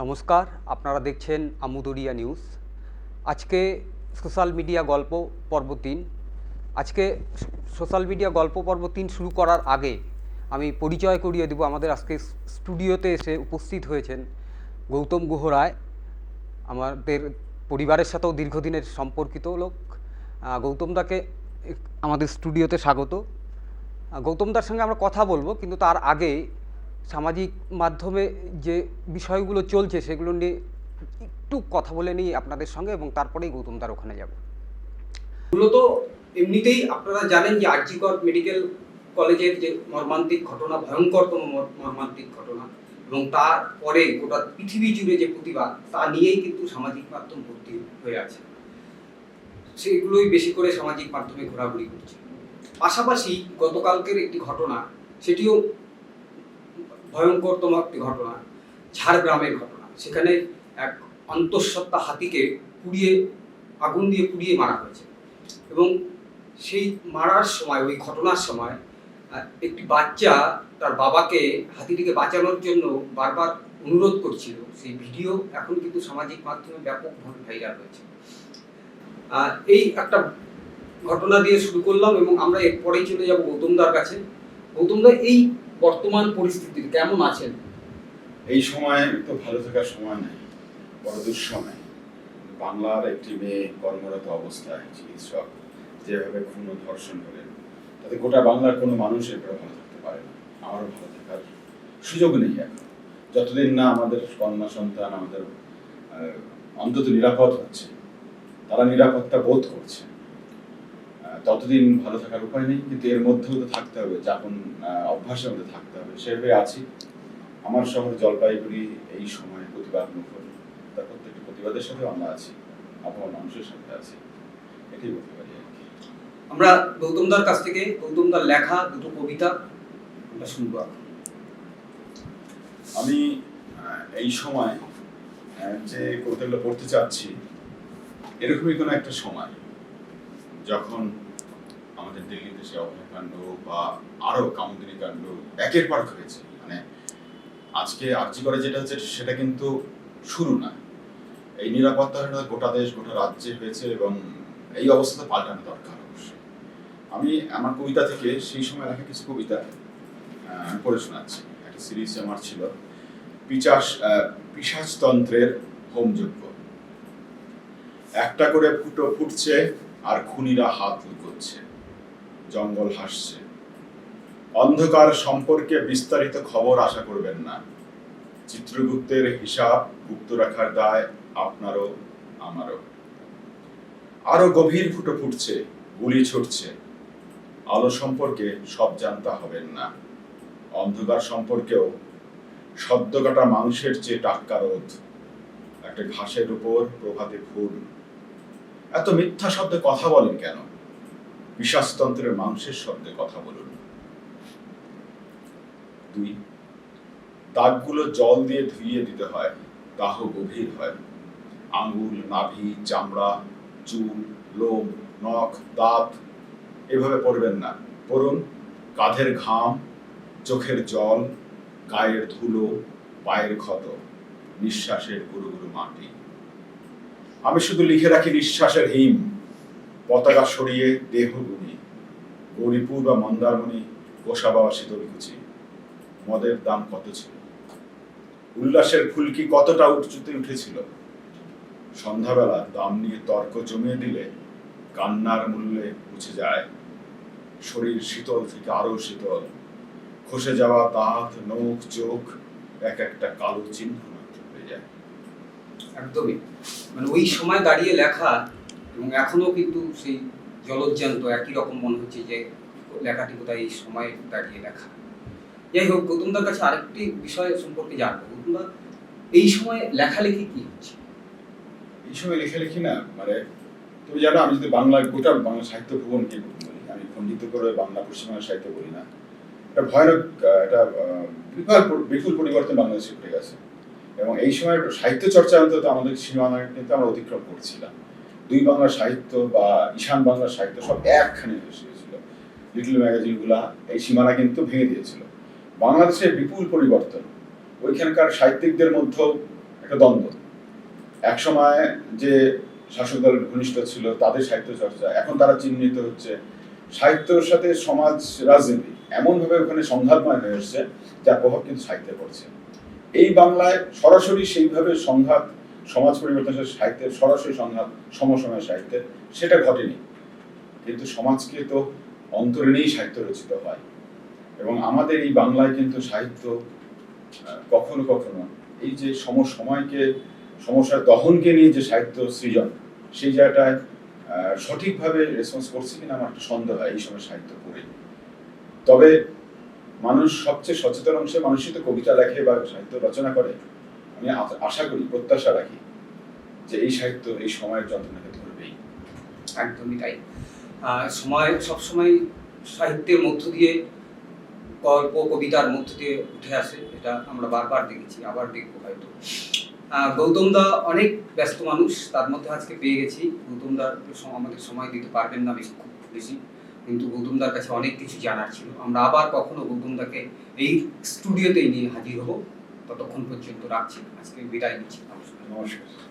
নমস্কার, আপনারা দেখছেন আমুদরিয়া নিউজ। আজকে সোশ্যাল মিডিয়া গল্প পর্ব তিন। আজকে সোশ্যাল মিডিয়া গল্প পর্ব তিন শুরু করার আগে আমি পরিচয় করিয়ে দেব আমাদের আজকে স্টুডিওতে এসে উপস্থিত হয়েছেন গৌতম গুহ রায় আমাদের পরিবারের সাথেও দীর্ঘদিনের সম্পর্কিত লোক। গৌতমদাকে আমাদের স্টুডিওতে স্বাগত। গৌতমদার সঙ্গে আমরা কথা বলব, কিন্তু তার আগে সামাজিক মাধ্যমে যে বিষয়গুলো চলছে সেগুলো নিয়ে একটু কথা বলে নিই আপনাদের সঙ্গে এবং তারপরেই গৌতমদার ওখানে যাব। মূলত এমনিতেই আপনারা জানেন যে আরজিকর মেডিকেল কলেজের যে মর্মান্তিক ঘটনা, ভয়ঙ্করতম মর্মান্তিক ঘটনা এবং তারপরে গোটা পৃথিবী জুড়ে যে প্রতিবাদ, তা নিয়েই কিন্তু সামাজিক মাধ্যম ভর্তি হয়ে আছে। সেগুলোই বেশি করে সামাজিক মাধ্যমে ঘোরাঘুরি করছে। পাশাপাশি গতকালকের একটি ঘটনা, সেটিও ভয়ঙ্করতম একটি ঘটনা, ঝাড়গ্রামের ঘটনা। সেখানে এক অন্তঃসত্ত্বা হাতিকে পুড়িয়ে, আগুন দিয়ে পুড়িয়ে মারা হয়েছে। এবং সেই মারার সময়, ওই ঘটনার সময় একটি বাচ্চা তার বাবাকে, হাতিটিকে বাঁচানোর জন্য বারবার অনুরোধ করছিল। সেই ভিডিও এখন কিন্তু সামাজিক মাধ্যমে ব্যাপকভাবে ভাইরাল হয়েছে। এই একটা ঘটনা দিয়ে শুরু করলাম এবং আমরা এরপরেই চলে যাব গৌতমদার কাছে। গৌতমদা এই বর্তমান পরিস্থিতিতে কেমন আছেন? এই সময় তো ভালো থাকার সময় নেই, বড় দুঃসময় বাংলার একটি মেয়ে কর্মরত অবস্থায় চিকিৎসক, যেভাবে খুন ধর্ষণ করেন তাতে গোটা বাংলার কোনো মানুষ এরপরে ভালো থাকতে পারে না। আমারও ভালো থাকার সুযোগ নেই এখন। যতদিন না আমাদের কন্যা সন্তান আমাদের অন্তত নিরাপদ হচ্ছে, তারা নিরাপত্তা বোধ করছে। ততদিন ভালো থাকার উপায় নেই কিন্তু এর মধ্যেও তো থাকতে হবে যাপন অভ্যাসের মধ্যে থাকতে হবে। সেভাবে আছি। আমার শহর জলপাইগুড়ি এই সময় প্রতিবাদ মুখর। তার প্রত্যেকটি প্রতিবাদের সাথে আমরা আছি আবহাওয়া মানুষের সাথে আছি। এটাই বলতে পারি আর কি। আমরা গৌতমদার কাছ থেকে গৌতমদার লেখা দুটো কবিতা আমরা শুনব। আমি এই সময় যে কবিতাগুলো পড়তে চাচ্ছি এরকমই কোনো একটা সময় যখন আমাদের দিল্লিতে সে অভয়কাণ্ড বা আরও কামদিনী কাণ্ড একের পর হয়েছে। মানে আজকে আর্জি করে যেটা হচ্ছে সেটা কিন্তু শুরু না। এই নিরাপত্তাহীনতা গোটা দেশ, গোটা রাজ্যে হয়েছে এবং এই অবস্থা পাল্টানো দরকার অবশ্যই। আমি আমার কবিতা থেকে সেই সময় লেখা কিছু কবিতা পড়ে শোনাচ্ছি। একটা সিরিজ আমার ছিল। পিচাস পিশাচতন্ত্রের হোমযজ্ঞ একটা করে ফুটো ফুটছে আর খুনিরা হাত লুকোচ্ছে। জঙ্গল হাসছে। অন্ধকার সম্পর্কে বিস্তারিত খবর আশা করবেন না। চিত্রগুপ্তের হিসাব গুপ্ত রাখার দায় আপনারও, আমারও। আরও গভীর ফুটো ফুটছে, গুলি ছুটছে। আলো সম্পর্কে সব জানতা হবেন না। অন্ধকার সম্পর্কেও সদ্য কাটা মাংসের চেয়ে টাক্কা রোধ। একটা ঘাসের উপর প্রভাতে ফুল। এত মিথ্যা শব্দে কথা বলেন কেন? বিশ্বাসতন্ত্রের মাংসের শব্দে কথা বলুন। দুই, দাগগুলো জল দিয়ে ধুইয়ে দিতে হয়, দাহ গভীর হয়। আঙ্গুল নাভি, চামড়া, চুল, লোম, নখ, দাঁত, এভাবে পড়বেন না। পড়ুন, কাঁধের ঘাম, চোখের জল, গায়ের ধুলো, পায়ের ক্ষত, নিঃশ্বাসের গুরু গুরু মাটি। আমি শুধু লিখে রাখি নিঃশ্বাসের হিম। পতাকা সরিয়ে দেহ গুনি গৌরীপুর বা মন্দারমণি গোসা বাবা শীতলকুচি। মদের দাম কত ছিল? উল্লাসের ফুলকি কতটা উঁচুতে উঠেছিল? সন্ধ্যাবেলা দাম নিয়ে তর্ক জমিয়ে দিলে কান্নার মূল্যে মুছে যায়, শরীর শীতল থেকে আরও শীতল। খসে যাওয়া দাঁত, নখ, চোখ, এক একটা কালো চিহ্ন হয়ে যায়। একদমই। মানে ওই সময় দাঁড়িয়ে লেখা এবং এখনও কিন্তু সেই জলজ্জান্ত একই রকম মনে হচ্ছে যে লেখাটি কোথায় এই সময় দাঁড়িয়ে লেখা। যাই হোক গৌতমদার কাছে আরেকটি বিষয় সম্পর্কে জানব। গৌতমদা এই সময় লেখালেখি কি হচ্ছে? এই সময় লেখালেখি না মানে তুমি জানো আমি যদি বাংলা গোটা বাংলা সাহিত্য ভুবনকে বলি আমি খণ্ডিত করে বাংলা পশ্চিমবঙ্গের সাহিত্য বলি না। এটা ভয়ানক আহ, বিপুল বিপুল পরিবর্তন বাংলাদেশে ঘটে গেছে। এবং এই সময় সাহিত্য চর্চা অন্তত আমাদের সীমানা কিন্তু আমরা অতিক্রম করছিলাম। দুই বাংলার সাহিত্য বা ঈশান বাংলার সাহিত্য সব একখানে এসে গেছিল লিটল ম্যাগাজিনগুলা এই সীমানা কিন্তু ভেঙে দিয়েছিল। বাংলাদেশের বিপুল পরিবর্তন। ওইখানকার সাহিত্যিকদের মধ্যেও একটা দ্বন্দ্ব। এক সময় যে শাসক দলের ঘনিষ্ঠ ছিল, তাদের সাহিত্য চর্চা। এখন তারা চিহ্নিত হচ্ছে সাহিত্যর সাথে সমাজ রাজনীতি। এমনভাবে ওখানে সংঘাতময় হয়ে এসছে, যার প্রভাব কিন্তু সাহিত্যে পড়ছে। এই বাংলায় সরাসরি সেইভাবে সংঘাত সমাজ পরিবর্তনের সাহিত্যের সরাসরি সংঘাত সমসময় সাহিত্যের সেটা ঘটেনি। কিন্তু সমাজকে তো অন্তরে নিয়েই সাহিত্য রচিত হয়। এবং আমাদের এই বাংলায় কিন্তু সাহিত্য কখনো কখনো এই যে সমসময়কে, সমস্যার দহনকে নিয়ে যে সাহিত্য সৃজন, সেই জায়গাটায় সঠিকভাবে রেসপন্স করছে কিনা আমার একটা সন্দেহ হয়, এই সময় সাহিত্য পড়ে। তবে মানুষ সবচেয়ে সচেতন অংশে মানুষই তো কবিতা লেখে বা সাহিত্য রচনা করে। আমি আশা করি, প্রত্যাশা রাখি যে এই সাহিত্য এই সময়ের যন্ত্রণাকে ধরবেই। একদমই তাই। সময়, সবসময় সাহিত্যের মধ্য দিয়ে, গল্প, কবিতার মধ্য দিয়ে উঠে আসে, এটা আমরা বারবার দেখেছি, আবার দেখব হয়তো। গৌতম দা অনেক ব্যস্ত মানুষ, তার মধ্যে আজকে পেয়ে গেছি। গৌতম দা আমাদের সময় দিতে পারবেন না বেশি খুব বেশি। কিন্তু গৌতম দার কাছে অনেক কিছু জানার ছিল। আমরা আবার কখনো গৌতম দাকে এই স্টুডিওতেই নিয়ে হাজির হব। ততক্ষণ পর্যন্ত রাখছি। আজকে বিদায় নিচ্ছি। নমস্কার। নমস্কার।